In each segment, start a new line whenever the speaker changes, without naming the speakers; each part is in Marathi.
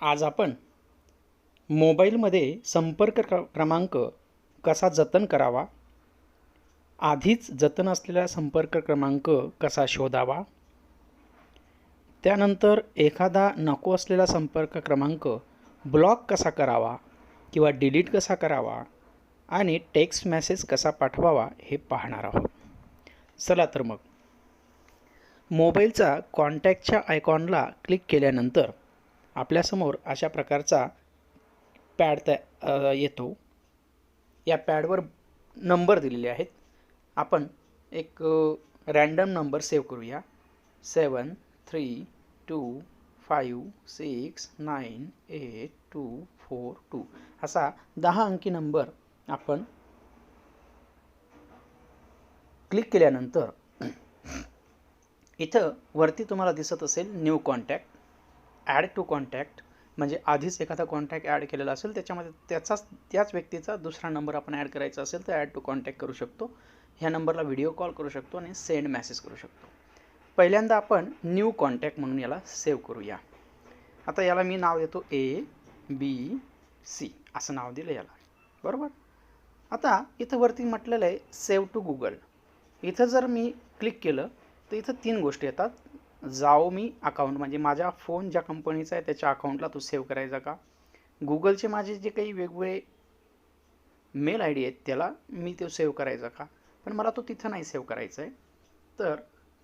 आज आपण मोबाईलमध्ये संपर्क क्र क्रमांक कसा जतन करावा? आधीच जतन असलेला संपर्क क्रमांक कसा शोधावा? त्यानंतर एखादा नको असलेला संपर्क क्रमांक ब्लॉक कसा करावा किंवा डिलीट कसा करावा आणि टेक्स्ट मेसेज कसा पाठवावा हे पाहणार आहोत. चला तर मग. मोबाईलचा कॉन्टॅक्टच्या आयकॉनला क्लिक केल्यानंतर आपल्यासमोर अशा प्रकारचा पॅड त्या येतो. या पॅडवर नंबर दिलेले आहेत. आपण एक रँडम नंबर सेव्ह करूया. Seven three two five six nine eight two four two असा दहा अंकी नंबर आपण क्लिक केल्यानंतर इथं वरती तुम्हाला दिसत असेल new contact. Add to contact म्हणजे आधीच एखादा कॉन्टॅक्ट ॲड केलेला असेल त्याच्यामध्ये त्याचाच त्याच व्यक्तीचा दुसरा नंबर आपण ॲड करायचा असेल तर ॲड टू कॉन्टॅक्ट करू शकतो. ह्या नंबरला व्हिडिओ कॉल करू शकतो आणि सेंड मेसेज करू शकतो. पहिल्यांदा आपण न्यू कॉन्टॅक्ट म्हणून याला सेव्ह करूया. आता याला मी नाव देतो ए बी सी असं नाव दिलं याला. बरोबर? आता इथं वरती म्हटलेलं आहे सेव्ह टू गुगल. इथं जर मी क्लिक केलं तर इथं तीन गोष्टी येतात. जाओ मी अकाउंट म्हणजे माझ्या फोन ज्या कंपनीचा आहे त्याच्या अकाउंटला तो सेव्ह करायचा का? गुगलचे माझे जे काही वेगवेगळे मेल आय डी आहेत त्याला मी तो सेव्ह करायचा का? पण मला तो तिथं नाही सेव्ह करायचा आहे. तर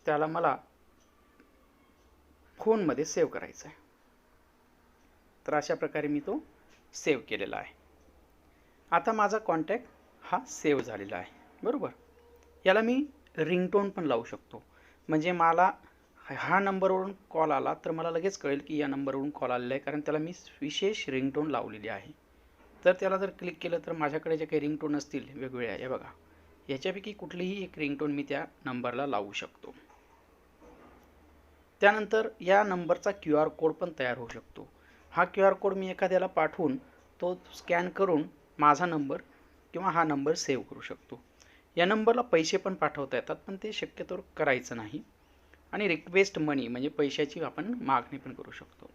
त्याला मला फोनमध्ये सेव्ह करायचा आहे. तर अशा प्रकारे मी तो सेव्ह केलेला आहे. आता माझा कॉन्टॅक्ट हा सेव्ह झालेला आहे. बरोबर? याला मी रिंगटोन पण लावू शकतो. म्हणजे मला हा नंबरवरून कॉल आला तर मला लगेच कळेल की या नंबरवरून कॉल आलेला आहे कारण त्याला मी विशेष रिंगटोन लावलेली आहे. तर त्याला जर क्लिक केलं तर माझ्याकडे जे काही रिंगटोन असतील वेगवेगळ्या या बघा. याच्यापैकी कुठलीही एक रिंगटोन मी त्या नंबरला लावू शकतो. त्यानंतर या नंबरचा क्यू आर कोड पण तयार होऊ शकतो. हा क्यू आर कोड मी एखाद्याला पाठवून तो स्कॅन करून माझा नंबर किंवा हा नंबर सेव्ह करू शकतो. या नंबरला पैसे पण पाठवता येतात पण ते शक्यतोवर करायचं नाही. आणि रिक्वेस्ट मनी म्हणजे पैशाची आपण मागणी पण करू शकतो.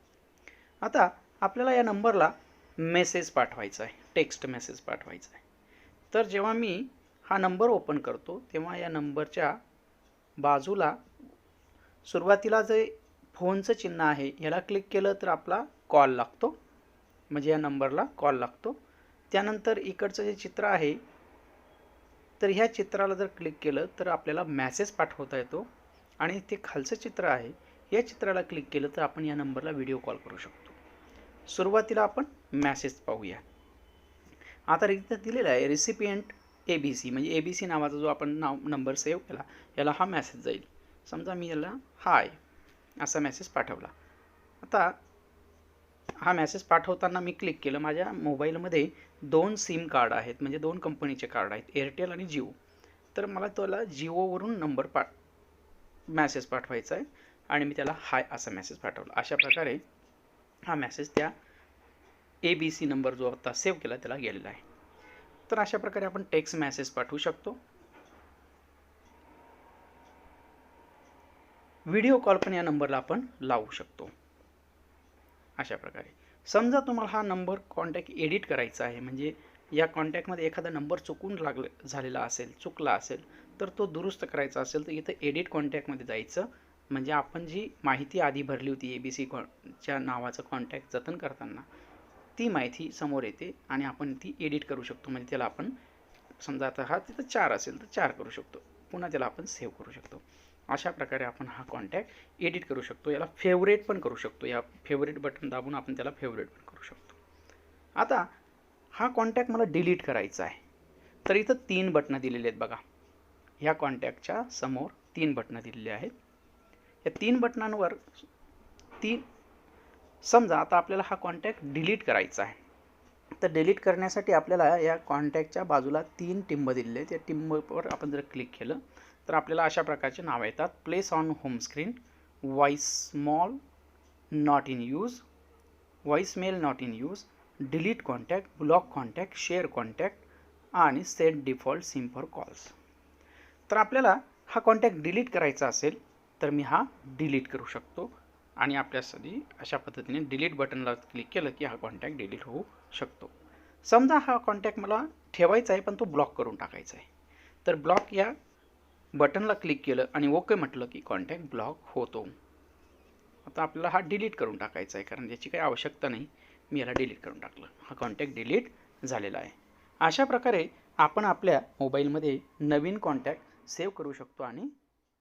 आता आपल्याला या नंबरला मेसेज पाठवायचा आहे टेक्स्ट मेसेज पाठवायचा आहे. तर जेव्हा मी हा नंबर ओपन करतो तेव्हा या नंबरच्या बाजूला सुरुवातीला जे फोनचं चिन्ह आहे याला क्लिक केलं तर आपला कॉल लागतो. म्हणजे या नंबरला कॉल लागतो. त्यानंतर इकडचं जे चित्र आहे तर ह्या चित्राला जर क्लिक केलं तर आपल्याला मॅसेज पाठवता येतो. आणि ते खालचं चित्र आहे या चित्राला क्लिक केलं तर आपण या नंबरला व्हिडिओ कॉल करू शकतो. सुरुवातीला आपण मॅसेज पाहूया. आता रिक्त दिलेला आहे रेसिपियंट ए बी सी म्हणजे ए बी सी नावाचा जो आपण नाव नंबर सेव्ह केला याला हा मॅसेज जाईल. समजा मी याला हाय असा मेसेज पाठवला. आता हा मेसेज पाठवताना मी क्लिक केलं माझ्या मोबाईलमध्ये दोन सिम कार्ड आहेत म्हणजे दोन कंपनीचे कार्ड आहेत एअरटेल आणि जिओ तर मला त्याला जिओवरून नंबर पाठ मॅसेज पाठवायचा आहे आणि मी त्याला हाय असा मेसेज पाठवला. अशा प्रकारे हा मेसेज त्या ए बी सी नंबर जो आता सेव्ह केला त्याला गेलेला आहे. तर अशा प्रकारे आपण टेक्स्ट मेसेज पाठवू शकतो. व्हिडिओ कॉल पण या नंबरला आपण लावू शकतो. अशा प्रकारे. समजा तुम्हाला हा नंबर कॉन्टॅक्ट एडिट करायचा आहे. म्हणजे या कॉन्टॅक्टमध्ये एखादा नंबर चुकून लागला झालेला असेल चुकला असेल तर तो दुरुस्त करायचा असेल तर इथं एडिट कॉन्टॅक्टमध्ये जायचं. म्हणजे आपण जी माहिती आधी भरली होती ए बी सी च्या नावाचं कॉन्टॅक्ट जतन करताना ती माहिती समोर येते आणि आपण ती एडिट करू शकतो. म्हणजे त्याला आपण समजा आता हा तिथं चार असेल तर चार करू शकतो. पुन्हा त्याला आपण सेव्ह करू शकतो. अशा प्रकारे आपण हा कॉन्टॅक्ट एडिट करू शकतो. याला फेवरेट पण करू शकतो. या फेवरेट बटन दाबून आपण त्याला फेवरेट पण करू शकतो. आता हा कॉन्टॅक्ट मला डिलीट करायचा आहे. तर इथं तीन बटनं दिलेली आहेत बघा. ह्या कॉन्टॅक्टच्या समोर तीन बटणं दिलेली आहेत. या तीन बटनांवर तीन समजा आता आपल्याला हा कॉन्टॅक्ट डिलीट करायचा आहे. तर डिलीट करण्यासाठी आपल्याला या कॉन्टॅक्टच्या बाजूला तीन टिंब दिलेले आहेत. या टिंबवर आपण जर क्लिक केलं तर आपल्याला अशा प्रकारचे नाव येतात. Place on home screen voice small not in use voice mail not in use delete contact block contact share contact आणि set default SIM for calls तर आपल्याला हा कॉन्टॅक्ट डिलीट करायचा असेल तर मी हा डिलीट करू शकतो. आणि आपल्यासाठी अशा पद्धतीने डिलीट बटनला क्लिक केलं की हा कॉन्टॅक्ट डिलीट होऊ शकतो. समजा हा कॉन्टॅक्ट मला ठेवायचा आहे पण तो ब्लॉक करून टाकायचा आहे. तर ब्लॉक या बटनला क्लिक केलं आणि ओके म्हटलं की कॉन्टॅक्ट ब्लॉक होतो. आता आपल्याला हा डिलीट करून टाकायचा आहे कारण याची काही आवश्यकता नाही. मी याला डिलीट करून टाकलं. हा कॉन्टॅक्ट डिलीट झालेला आहे. अशा प्रकारे आपण आपल्या मोबाईलमध्ये नवीन कॉन्टॅक्ट सेव्ह करू शकतो आणि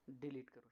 डिलीट करू